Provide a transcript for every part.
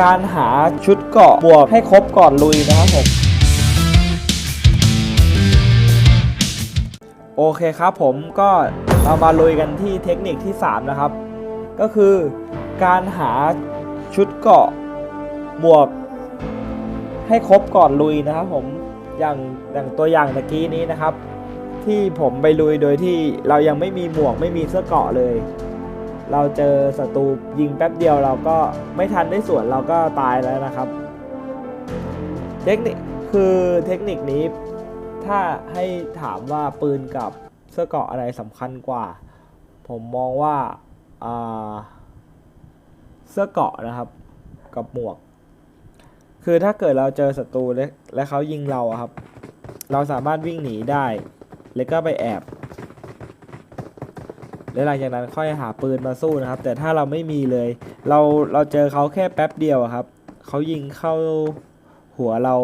การหาชุดเกาะบวกให้ครบก่อนลุยนะครับผม โอเคครับผมก็เรามาลุยกันที่เทคนิคที่ 3 นะครับ ก็คือการหาชุดเกาะบวก ให้ครบก่อนลุยนะครับผมอย่างอย่างตัวอย่างตะกี้นี้นะครับ ที่ผมไปลุยโดยที่เรายังไม่มีหมวกไม่มีเสื้อเกาะเลย เราเจอศัตรูยิงแป๊บเดียวเราก็ไม่ทันได้สวนเราก็ตายแล้วนะครับ เทคนิคคือเทคนิคนี้ถ้าให้ถามว่าปืนกับเสื้อเกราะอะไรสำคัญกว่า ผมมองว่าเสื้อเกราะนะครับ กับหมวก คือถ้าเกิดเราเจอศัตรูและและเขายิงเราครับ เราสามารถวิ่งหนีได้ แล้วก็ไปแอบ แล้วหลังจากนั้นค่อยหาปืนมาสู้นะครับ แต่ถ้าเราไม่มีเลย เราเราเจอเขาแค่แป๊บเดียวครับเขายิงเข้าหัวเรา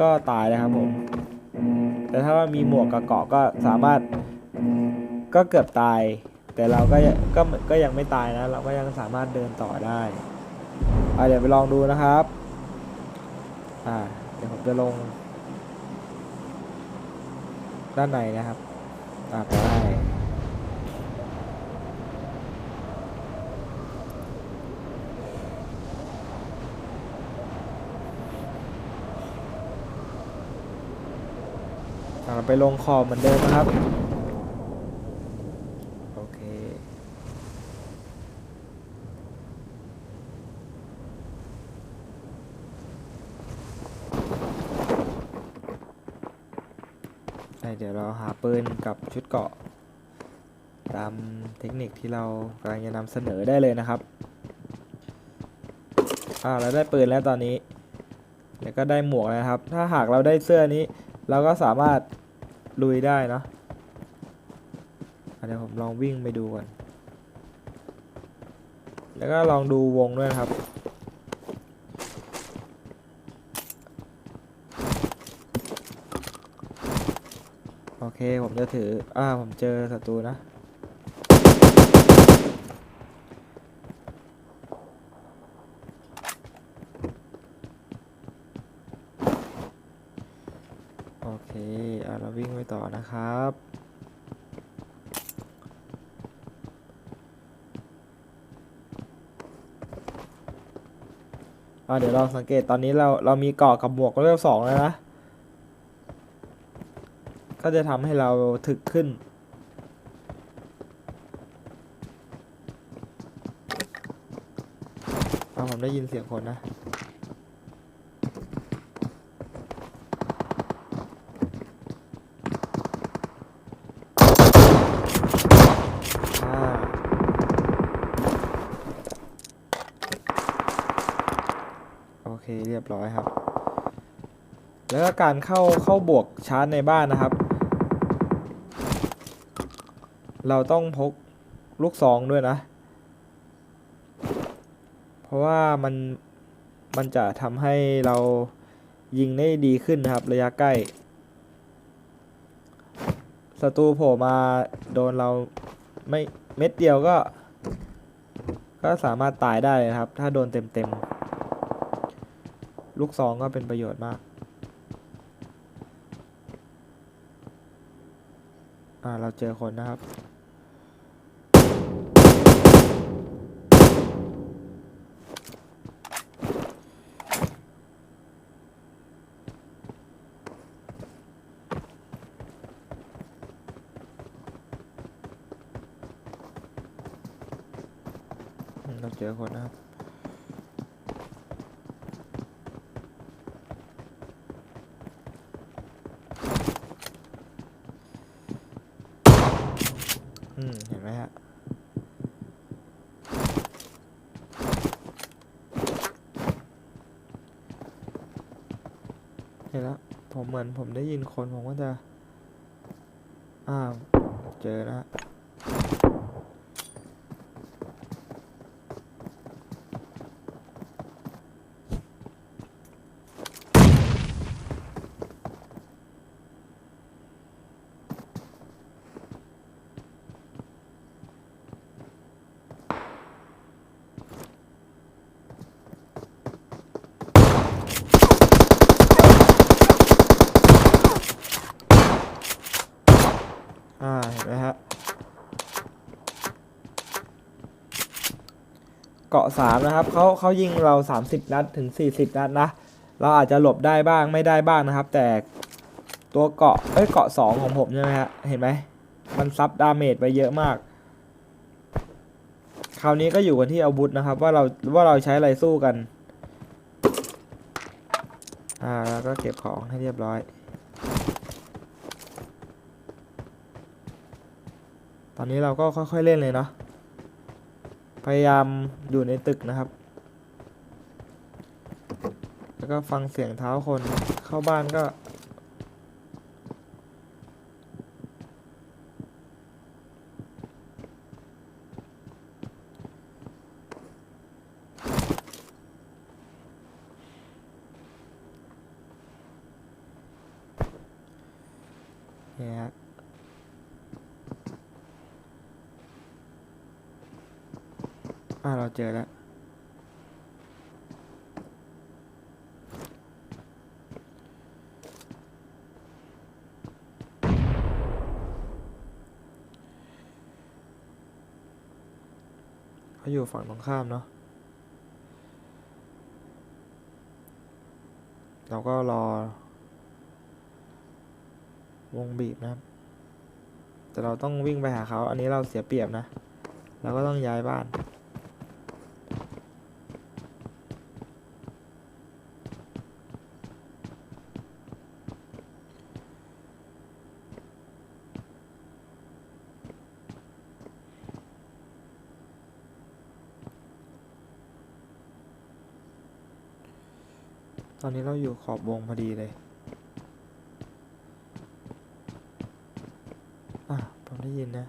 ก็ตายนะครับผม แต่ถ้าว่ามีหมวกกับเกราะก็สามารถก็เกือบตาย แต่เราก็ยังก็ก็ยังไม่ตายนะ เราก็ยังสามารถเดินต่อได้เดี๋ยวไปลองดูนะครับอ่าเดี๋ยวผมจะลง ด้านในนะครับอ่าไป ได้อ่าเราไปลงขอบเหมือนเดิมนะครับ โอเคได้เดี๋ยวเราหาปืนกับชุดเกาะ ตามเทคนิคที่เรากำลังจะนำเสนอได้เลยนะครับอ่าเราได้ปืนแล้วตอนนี้แล้วก็ได้หมวกนะครับ ถ้าหากเราได้เสื้อนี้ เราก็สามารถ ลุยได้เนาะเดี๋ยวผมลองวิ่งไปดูก่อน แล้วก็ลองดูวงด้วยนะครับ โอเค ผมจะถือ อ่า ผมเจอศัตรูนะ โอเคเอาเราวิ่งไปต่อนะครับ เดี๋ยวเราสังเกตตอนนี้เราเรามีเกาะกับหมวกเลเวลสองแล้วนะ ก็จะทำให้เราถึกขึ้นเอาผมได้ยินเสียงคนนะ เรียบร้อยครับ แล้วก็การเข้าเข้าบวกชาร์จในบ้านนะครับ เราต้องพกลูกซองด้วยนะ เพราะว่ามันมันจะทำให้เรายิงได้ดีขึ้นนะครับระยะใกล้ศัตรูโผล่มาโดนเราไม่เม็ดเดียวก็ ก็สามารถตายได้เลยนะครับ ถ้าโดนเต็มๆ ลูกซองก็เป็นประโยชน์มาก อ่า เราเจอคนนะครับ เราเจอคนนะครับ อืม เห็น ไหมฮะเห็นแล้วผมเหมือนผมได้ยินคนผมก็จะ อ้าว เจอแล้ว เกาะสามนะครับเขาเขายิงเราสามสิบนัดถึงสี่สิบนัดนะ เราอาจจะหลบได้บ้างไม่ได้บ้างนะครับ แต่ตัวเกาะเอ้ยเกาะสองของผมใช่ไหมฮะเห็นไหมมันซับดาเมจไปเยอะมาก คราวนี้ก็อยู่กันที่อาวุธนะครับ ว่าเราว่าเราใช้อะไรสู้กัน อ่าแล้วก็เก็บของให้เรียบร้อย ตอนนี้เราก็ค่อยๆเล่นเลยเนาะ พยายามอยู่ในตึกนะครับ แล้วก็ฟังเสียงเท้าคนเข้าบ้านก็เนี่ยฮะ อ่าเราเจอแล้ว เขาอยู่ฝั่งตรงข้ามเนาะ เราก็รอ วงบีบนะครับ แต่เราต้องวิ่งไปหาเขา อันนี้เราเสียเปรียบนะ เราก็ต้องย้ายบ้าน ตอนนี้เราอยู่ขอบวงพอดีเลยอะผมได้ยินนะ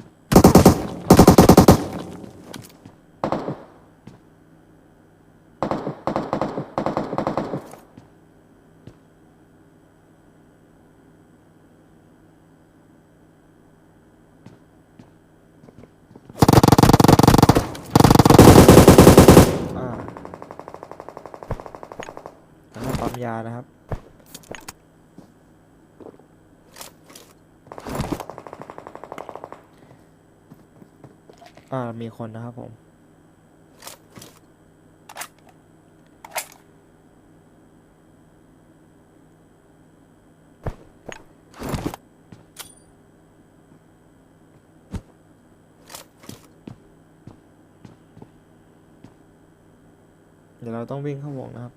ปั๊มยานะครับ อ่า มีคนนะครับผมเดี๋ยวเราต้องวิ่งเข้าวงนะครับ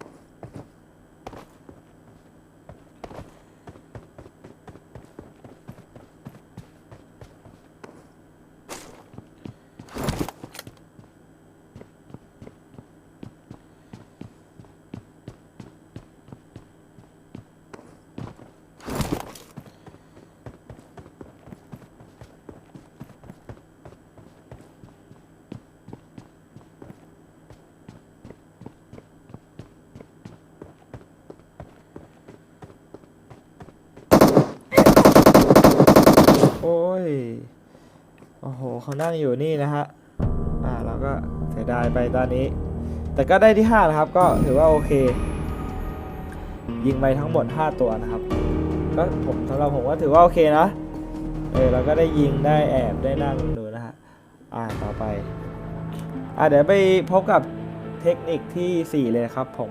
อ้ย โอ้โหเขานั่งอยู่นี่นะฮะ อ่าเราก็เสียดายไปตอนนี้ แต่ก็ได้ที่5นะครับ ก็ถือว่าโอเค ยิงไปทั้งหมด 5 ตัวนะครับ ก็ผมสำหรับผมก็ถือว่าโอเคนะ เออเราก็ได้ยิงได้แอบได้นั่งดูนะฮะ อ่าต่อไป อ่าเดี๋ยวไปพบกับเทคนิคที่ 4 เลยครับผม